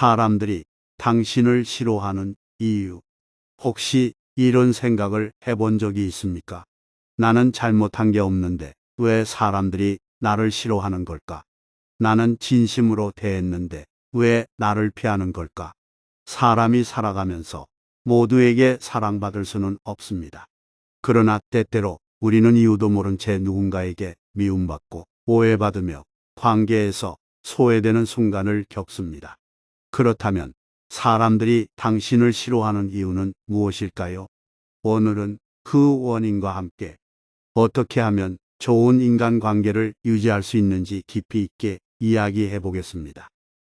사람들이 당신을 싫어하는 이유. 혹시 이런 생각을 해본 적이 있습니까? 나는 잘못한 게 없는데 왜 사람들이 나를 싫어하는 걸까? 나는 진심으로 대했는데 왜 나를 피하는 걸까? 사람이 살아가면서 모두에게 사랑받을 수는 없습니다. 그러나 때때로 우리는 이유도 모른 채 누군가에게 미움받고 오해받으며 관계에서 소외되는 순간을 겪습니다. 그렇다면 사람들이 당신을 싫어하는 이유는 무엇일까요? 오늘은 그 원인과 함께 어떻게 하면 좋은 인간관계를 유지할 수 있는지 깊이 있게 이야기해 보겠습니다.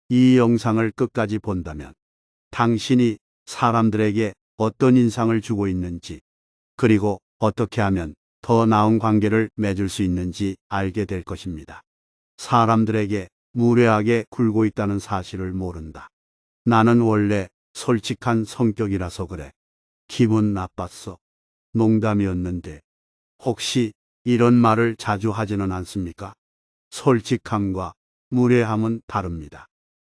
이 영상을 끝까지 본다면 당신이 사람들에게 어떤 인상을 주고 있는지 그리고 어떻게 하면 더 나은 관계를 맺을 수 있는지 알게 될 것입니다. 사람들에게 무례하게 굴고 있다는 사실을 모른다. 나는 원래 솔직한 성격이라서 그래. 기분 나빴어. 농담이었는데. 혹시 이런 말을 자주 하지는 않습니까? 솔직함과 무례함은 다릅니다.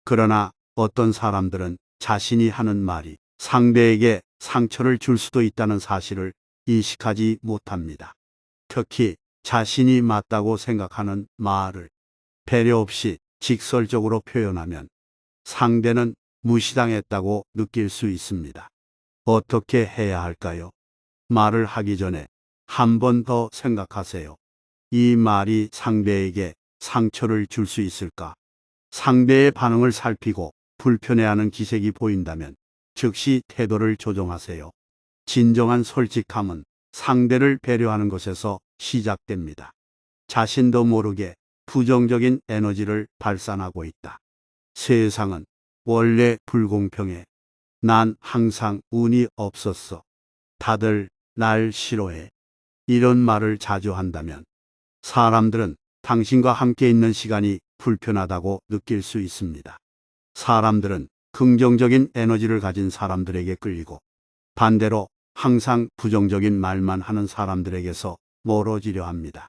그러나 어떤 사람들은 자신이 하는 말이 상대에게 상처를 줄 수도 있다는 사실을 인식하지 못합니다. 특히 자신이 맞다고 생각하는 말을 배려 없이 직설적으로 표현하면 상대는 무시당했다고 느낄 수 있습니다. 어떻게 해야 할까요? 말을 하기 전에 한 번 더 생각하세요. 이 말이 상대에게 상처를 줄 수 있을까? 상대의 반응을 살피고 불편해하는 기색이 보인다면 즉시 태도를 조정하세요. 진정한 솔직함은 상대를 배려하는 것에서 시작됩니다. 자신도 모르게 부정적인 에너지를 발산하고 있다. 세상은 원래 불공평해. 난 항상 운이 없었어. 다들 날 싫어해. 이런 말을 자주 한다면 사람들은 당신과 함께 있는 시간이 불편하다고 느낄 수 있습니다. 사람들은 긍정적인 에너지를 가진 사람들에게 끌리고 반대로 항상 부정적인 말만 하는 사람들에게서 멀어지려 합니다.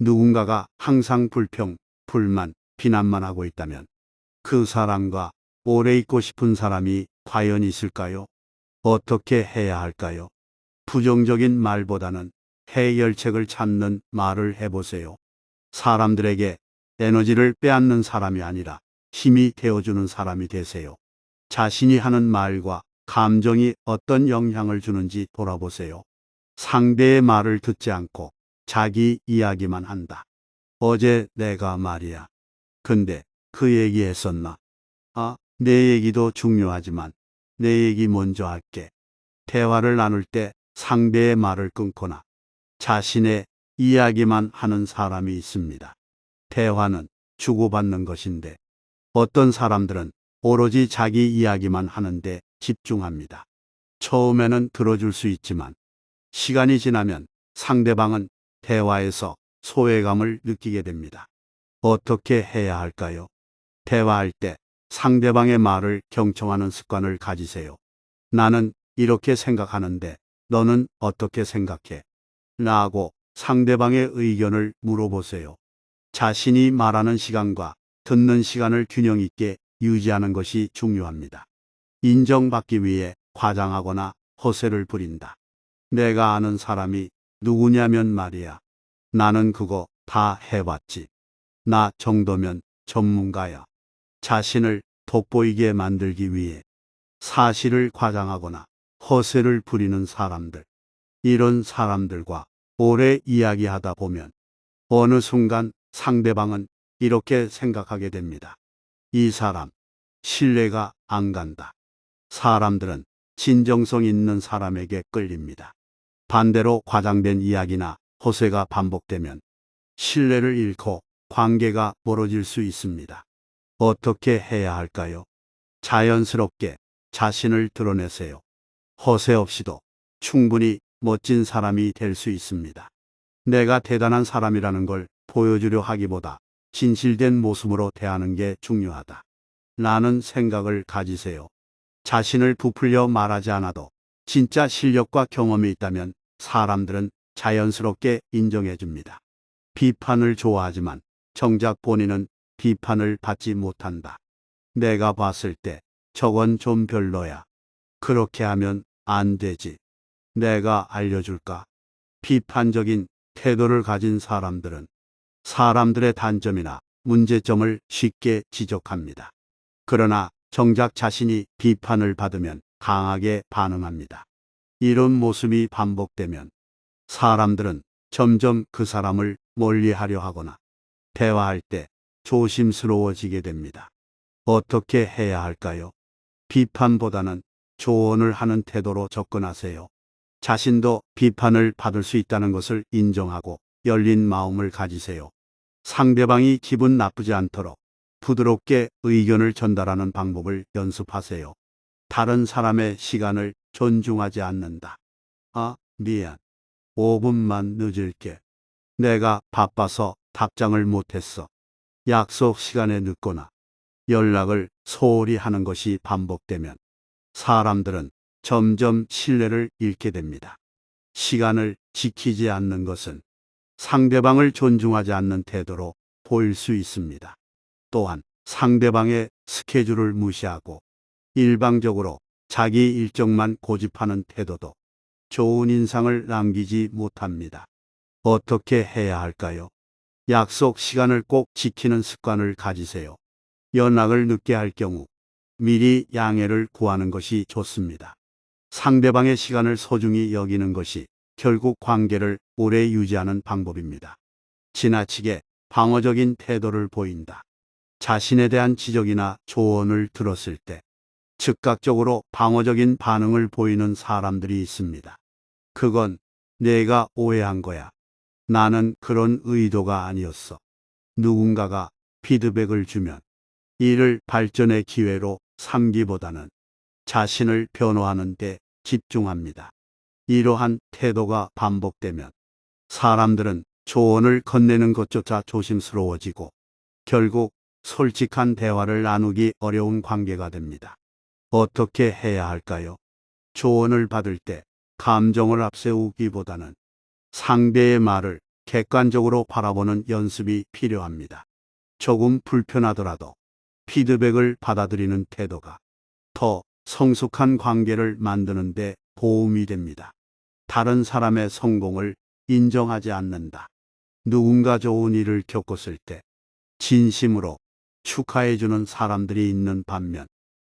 누군가가 항상 불평, 불만, 비난만 하고 있다면 그 사람과 오래 있고 싶은 사람이 과연 있을까요? 어떻게 해야 할까요? 부정적인 말보다는 해결책을 찾는 말을 해보세요. 사람들에게 에너지를 빼앗는 사람이 아니라 힘이 되어주는 사람이 되세요. 자신이 하는 말과 감정이 어떤 영향을 주는지 돌아보세요. 상대의 말을 듣지 않고 자기 이야기만 한다. 어제 내가 말이야. 근데 그 얘기 했었나? 아, 내 얘기도 중요하지만 내 얘기 먼저 할게. 대화를 나눌 때 상대의 말을 끊거나 자신의 이야기만 하는 사람이 있습니다. 대화는 주고받는 것인데 어떤 사람들은 오로지 자기 이야기만 하는데 집중합니다. 처음에는 들어줄 수 있지만 시간이 지나면 상대방은 대화에서 소외감을 느끼게 됩니다. 어떻게 해야 할까요? 대화할 때 상대방의 말을 경청하는 습관을 가지세요. 나는 이렇게 생각하는데 너는 어떻게 생각해? 라고 상대방의 의견을 물어보세요. 자신이 말하는 시간과 듣는 시간을 균형 있게 유지하는 것이 중요합니다. 인정받기 위해 과장하거나 허세를 부린다. 내가 아는 사람이 누구냐면 말이야. 나는 그거 다 해봤지. 나 정도면 전문가야. 자신을 돋보이게 만들기 위해 사실을 과장하거나 허세를 부리는 사람들. 이런 사람들과 오래 이야기하다 보면 어느 순간 상대방은 이렇게 생각하게 됩니다. 이 사람, 신뢰가 안 간다. 사람들은 진정성 있는 사람에게 끌립니다. 반대로 과장된 이야기나 허세가 반복되면 신뢰를 잃고 관계가 멀어질 수 있습니다. 어떻게 해야 할까요? 자연스럽게 자신을 드러내세요. 허세 없이도 충분히 멋진 사람이 될 수 있습니다. 내가 대단한 사람이라는 걸 보여주려 하기보다 진실된 모습으로 대하는 게 중요하다. 라는 생각을 가지세요. 자신을 부풀려 말하지 않아도 진짜 실력과 경험이 있다면 사람들은 자연스럽게 인정해 줍니다. 비판을 좋아하지만 정작 본인은 비판을 받지 못한다. 내가 봤을 때 저건 좀 별로야. 그렇게 하면 안 되지. 내가 알려줄까? 비판적인 태도를 가진 사람들은 사람들의 단점이나 문제점을 쉽게 지적합니다. 그러나 정작 자신이 비판을 받으면 강하게 반응합니다. 이런 모습이 반복되면 사람들은 점점 그 사람을 멀리 하려 하거나 대화할 때 조심스러워지게 됩니다. 어떻게 해야 할까요? 비판보다는 조언을 하는 태도로 접근하세요. 자신도 비판을 받을 수 있다는 것을 인정하고 열린 마음을 가지세요. 상대방이 기분 나쁘지 않도록 부드럽게 의견을 전달하는 방법을 연습하세요. 다른 사람의 시간을 존중하지 않는다. 아, 미안. 5분만 늦을게. 내가 바빠서 답장을 못했어. 약속 시간에 늦거나 연락을 소홀히 하는 것이 반복되면 사람들은 점점 신뢰를 잃게 됩니다. 시간을 지키지 않는 것은 상대방을 존중하지 않는 태도로 보일 수 있습니다. 또한 상대방의 스케줄을 무시하고 일방적으로 자기 일정만 고집하는 태도도 좋은 인상을 남기지 못합니다. 어떻게 해야 할까요? 약속 시간을 꼭 지키는 습관을 가지세요. 연락을 늦게 할 경우 미리 양해를 구하는 것이 좋습니다. 상대방의 시간을 소중히 여기는 것이 결국 관계를 오래 유지하는 방법입니다. 지나치게 방어적인 태도를 보인다. 자신에 대한 지적이나 조언을 들었을 때 즉각적으로 방어적인 반응을 보이는 사람들이 있습니다. 그건 내가 오해한 거야. 나는 그런 의도가 아니었어. 누군가가 피드백을 주면 이를 발전의 기회로 삼기보다는 자신을 변호하는 데 집중합니다. 이러한 태도가 반복되면 사람들은 조언을 건네는 것조차 조심스러워지고 결국 솔직한 대화를 나누기 어려운 관계가 됩니다. 어떻게 해야 할까요? 조언을 받을 때 감정을 앞세우기보다는 상대의 말을 객관적으로 바라보는 연습이 필요합니다. 조금 불편하더라도 피드백을 받아들이는 태도가 더 성숙한 관계를 만드는 데 도움이 됩니다. 다른 사람의 성공을 인정하지 않는다. 누군가 좋은 일을 겪었을 때 진심으로 축하해주는 사람들이 있는 반면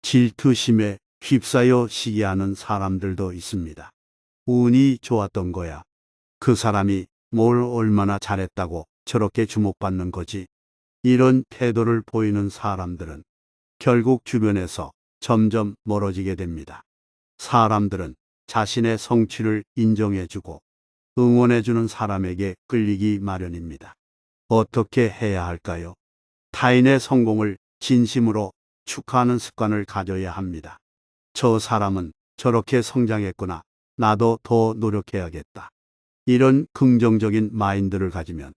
질투심에 휩싸여 시기하는 사람들도 있습니다. 운이 좋았던 거야. 그 사람이 뭘 얼마나 잘했다고 저렇게 주목받는 거지. 이런 태도를 보이는 사람들은 결국 주변에서 점점 멀어지게 됩니다. 사람들은 자신의 성취를 인정해주고 응원해주는 사람에게 끌리기 마련입니다. 어떻게 해야 할까요? 타인의 성공을 진심으로 축하하는 습관을 가져야 합니다. 저 사람은 저렇게 성장했구나. 나도 더 노력해야겠다. 이런 긍정적인 마인드를 가지면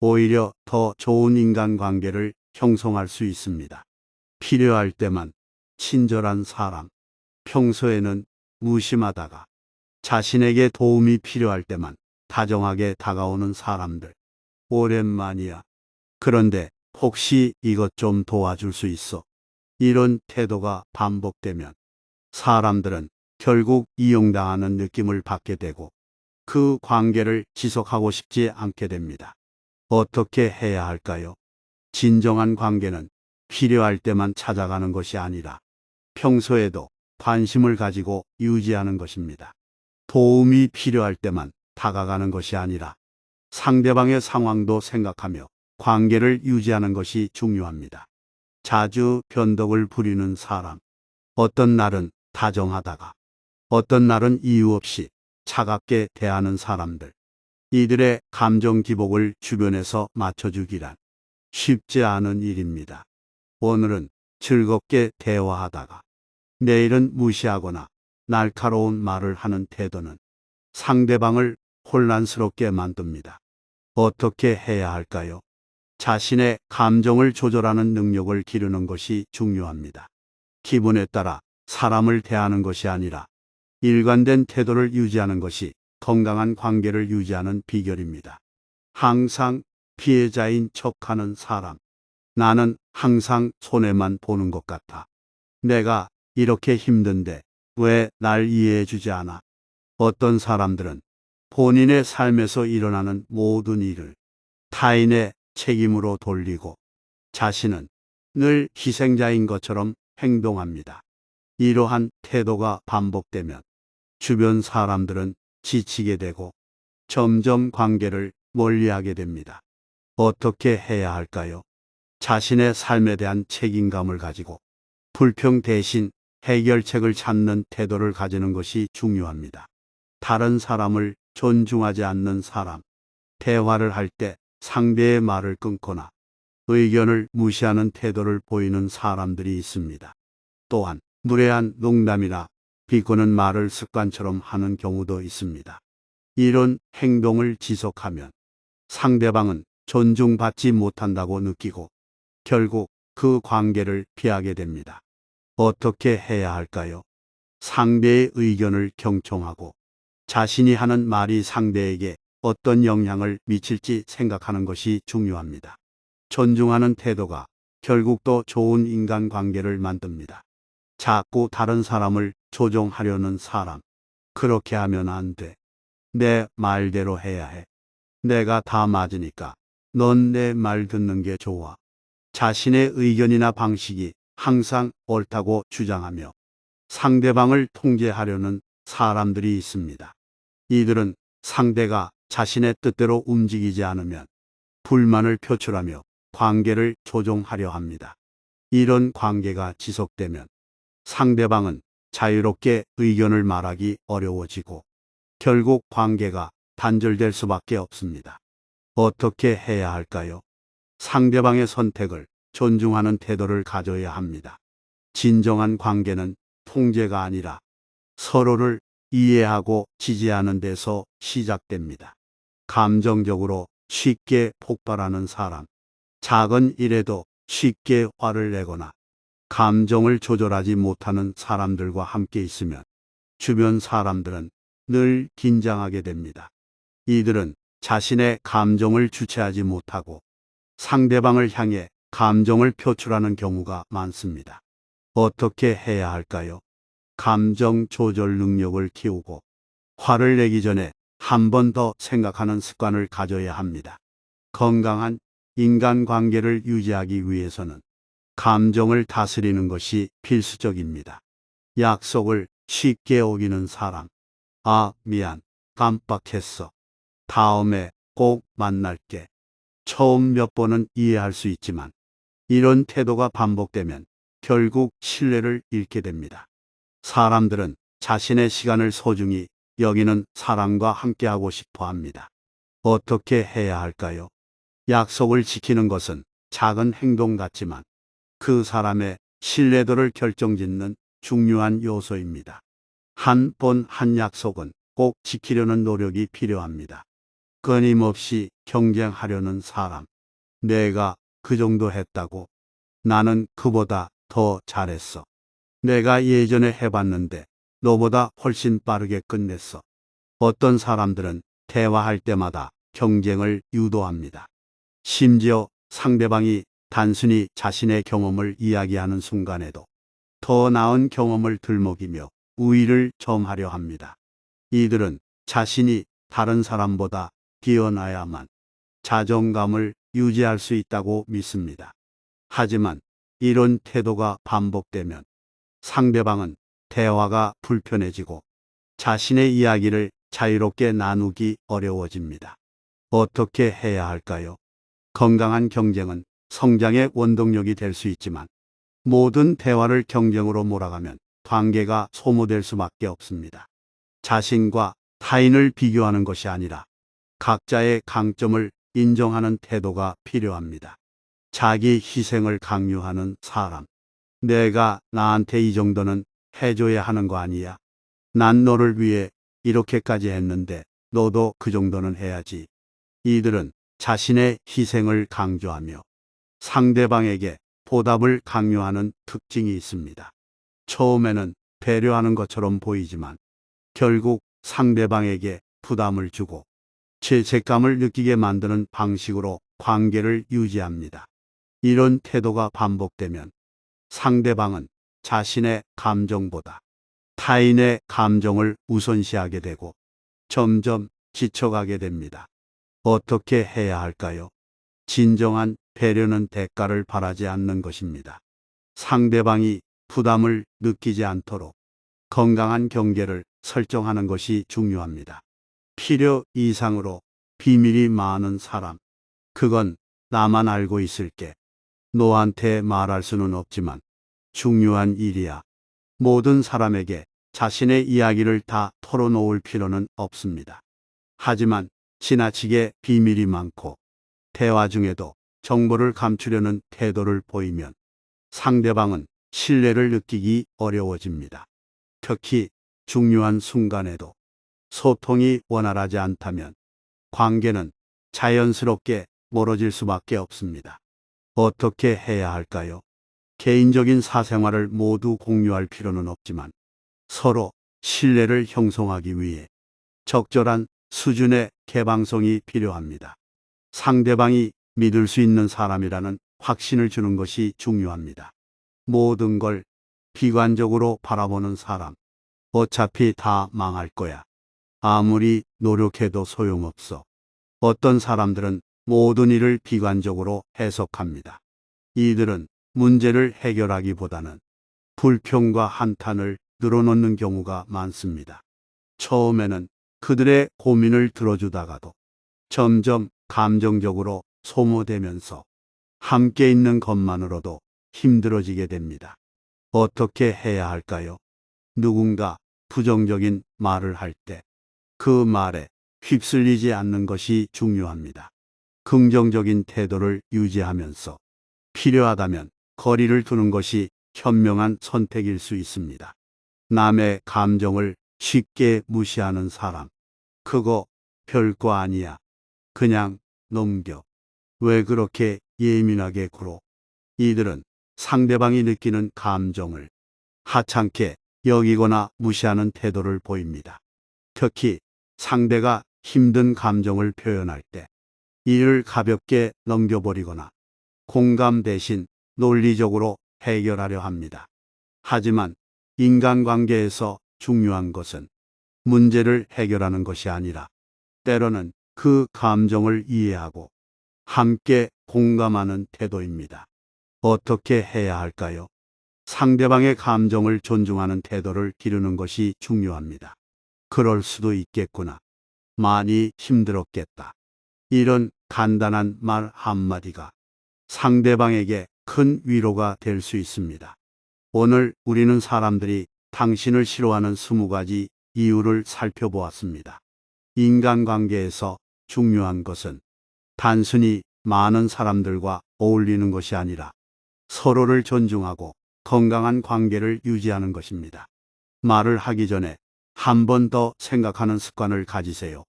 오히려 더 좋은 인간관계를 형성할 수 있습니다. 필요할 때만 친절한 사람, 평소에는 무심하다가 자신에게 도움이 필요할 때만 다정하게 다가오는 사람들. 오랜만이야. 그런데 혹시 이것 좀 도와줄 수 있어? 이런 태도가 반복되면 사람들은 결국 이용당하는 느낌을 받게 되고 그 관계를 지속하고 싶지 않게 됩니다. 어떻게 해야 할까요? 진정한 관계는 필요할 때만 찾아가는 것이 아니라 평소에도 관심을 가지고 유지하는 것입니다. 도움이 필요할 때만 다가가는 것이 아니라 상대방의 상황도 생각하며 관계를 유지하는 것이 중요합니다. 자주 변덕을 부리는 사람. 어떤 날은 다정하다가 어떤 날은 이유 없이 차갑게 대하는 사람들. 이들의 감정 기복을 주변에서 맞춰주기란 쉽지 않은 일입니다. 오늘은 즐겁게 대화하다가 내일은 무시하거나 날카로운 말을 하는 태도는 상대방을 혼란스럽게 만듭니다. 어떻게 해야 할까요? 자신의 감정을 조절하는 능력을 기르는 것이 중요합니다. 기분에 따라 사람을 대하는 것이 아니라 일관된 태도를 유지하는 것이 건강한 관계를 유지하는 비결입니다. 항상 피해자인 척하는 사람. 나는 항상 손해만 보는 것 같아. 내가 이렇게 힘든데 왜 날 이해해 주지 않아? 어떤 사람들은 본인의 삶에서 일어나는 모든 일을 타인의 책임으로 돌리고 자신은 늘 희생자인 것처럼 행동합니다. 이러한 태도가 반복되면 주변 사람들은 지치게 되고 점점 관계를 멀리하게 됩니다. 어떻게 해야 할까요? 자신의 삶에 대한 책임감을 가지고 불평 대신 해결책을 찾는 태도를 가지는 것이 중요합니다. 다른 사람을 존중하지 않는 사람, 대화를 할 때 상대의 말을 끊거나 의견을 무시하는 태도를 보이는 사람들이 있습니다. 또한 무례한 농담이나 비꼬는 말을 습관처럼 하는 경우도 있습니다. 이런 행동을 지속하면 상대방은 존중받지 못한다고 느끼고 결국 그 관계를 피하게 됩니다. 어떻게 해야 할까요? 상대의 의견을 경청하고 자신이 하는 말이 상대에게 어떤 영향을 미칠지 생각하는 것이 중요합니다. 존중하는 태도가 결국 또 좋은 인간관계를 만듭니다. 자꾸 다른 사람을 조종하려는 사람. 그렇게 하면 안 돼. 내 말대로 해야 해. 내가 다 맞으니까 넌 내 말 듣는 게 좋아. 자신의 의견이나 방식이 항상 옳다고 주장하며 상대방을 통제하려는 사람들이 있습니다. 이들은 상대가 자신의 뜻대로 움직이지 않으면 불만을 표출하며 관계를 조종하려 합니다. 이런 관계가 지속되면 상대방은 자유롭게 의견을 말하기 어려워지고 결국 관계가 단절될 수밖에 없습니다. 어떻게 해야 할까요? 상대방의 선택을 존중하는 태도를 가져야 합니다. 진정한 관계는 통제가 아니라 서로를 이해하고 지지하는 데서 시작됩니다. 감정적으로 쉽게 폭발하는 사람, 작은 일에도 쉽게 화를 내거나 감정을 조절하지 못하는 사람들과 함께 있으면 주변 사람들은 늘 긴장하게 됩니다. 이들은 자신의 감정을 주체하지 못하고 상대방을 향해 감정을 표출하는 경우가 많습니다. 어떻게 해야 할까요? 감정 조절 능력을 키우고 화를 내기 전에 한 번 더 생각하는 습관을 가져야 합니다. 건강한 인간관계를 유지하기 위해서는 감정을 다스리는 것이 필수적입니다. 약속을 쉽게 어기는 사람. 아, 미안. 깜빡했어. 다음에 꼭 만날게. 처음 몇 번은 이해할 수 있지만 이런 태도가 반복되면 결국 신뢰를 잃게 됩니다. 사람들은 자신의 시간을 소중히 여기는 사람과 함께하고 싶어 합니다. 어떻게 해야 할까요? 약속을 지키는 것은 작은 행동 같지만 그 사람의 신뢰도를 결정짓는 중요한 요소입니다. 한 번한 약속은 꼭 지키려는 노력이 필요합니다. 끊임없이 경쟁하려는 사람. 내가 그 정도 했다고. 나는 그보다 더 잘했어. 내가 예전에 해봤는데 너보다 훨씬 빠르게 끝냈어. 어떤 사람들은 대화할 때마다 경쟁을 유도합니다. 심지어 상대방이 단순히 자신의 경험을 이야기하는 순간에도 더 나은 경험을 들먹이며 우위를 점하려 합니다. 이들은 자신이 다른 사람보다 뛰어나야만 자존감을 유지할 수 있다고 믿습니다. 하지만 이런 태도가 반복되면 상대방은 대화가 불편해지고 자신의 이야기를 자유롭게 나누기 어려워집니다. 어떻게 해야 할까요? 건강한 경쟁은 성장의 원동력이 될 수 있지만 모든 대화를 경쟁으로 몰아가면 관계가 소모될 수밖에 없습니다. 자신과 타인을 비교하는 것이 아니라 각자의 강점을 인정하는 태도가 필요합니다. 자기 희생을 강요하는 사람. 내가 나한테 이 정도는 해줘야 하는 거 아니야? 난 너를 위해 이렇게까지 했는데 너도 그 정도는 해야지. 이들은 자신의 희생을 강조하며 상대방에게 보답을 강요하는 특징이 있습니다. 처음에는 배려하는 것처럼 보이지만 결국 상대방에게 부담을 주고 죄책감을 느끼게 만드는 방식으로 관계를 유지합니다. 이런 태도가 반복되면 상대방은 자신의 감정보다 타인의 감정을 우선시하게 되고 점점 지쳐가게 됩니다. 어떻게 해야 할까요? 진정한 배려는 대가를 바라지 않는 것입니다. 상대방이 부담을 느끼지 않도록 건강한 경계를 설정하는 것이 중요합니다. 필요 이상으로 비밀이 많은 사람. 그건 나만 알고 있을게. 너한테 말할 수는 없지만 중요한 일이야. 모든 사람에게 자신의 이야기를 다 털어놓을 필요는 없습니다. 하지만 지나치게 비밀이 많고 대화 중에도 정보를 감추려는 태도를 보이면 상대방은 신뢰를 느끼기 어려워집니다. 특히 중요한 순간에도 소통이 원활하지 않다면 관계는 자연스럽게 멀어질 수밖에 없습니다. 어떻게 해야 할까요? 개인적인 사생활을 모두 공유할 필요는 없지만 서로 신뢰를 형성하기 위해 적절한 수준의 개방성이 필요합니다. 상대방이 믿을 수 있는 사람이라는 확신을 주는 것이 중요합니다. 모든 걸 비관적으로 바라보는 사람. 어차피 다 망할 거야. 아무리 노력해도 소용없어. 어떤 사람들은 모든 일을 비관적으로 해석합니다. 이들은 문제를 해결하기보다는 불평과 한탄을 늘어놓는 경우가 많습니다. 처음에는 그들의 고민을 들어주다가도 점점 감정적으로 소모되면서 함께 있는 것만으로도 힘들어지게 됩니다. 어떻게 해야 할까요? 누군가 부정적인 말을 할 때 그 말에 휩쓸리지 않는 것이 중요합니다. 긍정적인 태도를 유지하면서 필요하다면 거리를 두는 것이 현명한 선택일 수 있습니다. 남의 감정을 쉽게 무시하는 사람. 그거 별거 아니야. 그냥 넘겨. 왜 그렇게 예민하게 굴어? 이들은 상대방이 느끼는 감정을 하찮게 여기거나 무시하는 태도를 보입니다. 특히 상대가 힘든 감정을 표현할 때 이를 가볍게 넘겨버리거나 공감 대신 논리적으로 해결하려 합니다. 하지만 인간관계에서 중요한 것은 문제를 해결하는 것이 아니라 때로는 그 감정을 이해하고 함께 공감하는 태도입니다. 어떻게 해야 할까요? 상대방의 감정을 존중하는 태도를 기르는 것이 중요합니다. 그럴 수도 있겠구나. 많이 힘들었겠다. 이런 간단한 말 한마디가 상대방에게 큰 위로가 될 수 있습니다. 오늘 우리는 사람들이 당신을 싫어하는 20가지 이유를 살펴보았습니다. 인간관계에서 중요한 것은 단순히 많은 사람들과 어울리는 것이 아니라 서로를 존중하고 건강한 관계를 유지하는 것입니다. 말을 하기 전에 한 번 더 생각하는 습관을 가지세요.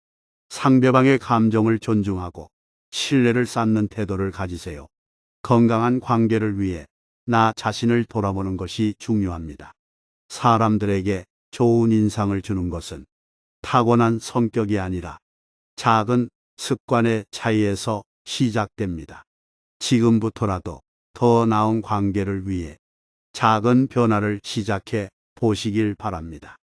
상대방의 감정을 존중하고 신뢰를 쌓는 태도를 가지세요. 건강한 관계를 위해 나 자신을 돌아보는 것이 중요합니다. 사람들에게 좋은 인상을 주는 것은 타고난 성격이 아니라 작은 습관의 차이에서 시작됩니다. 지금부터라도 더 나은 관계를 위해 작은 변화를 시작해 보시길 바랍니다.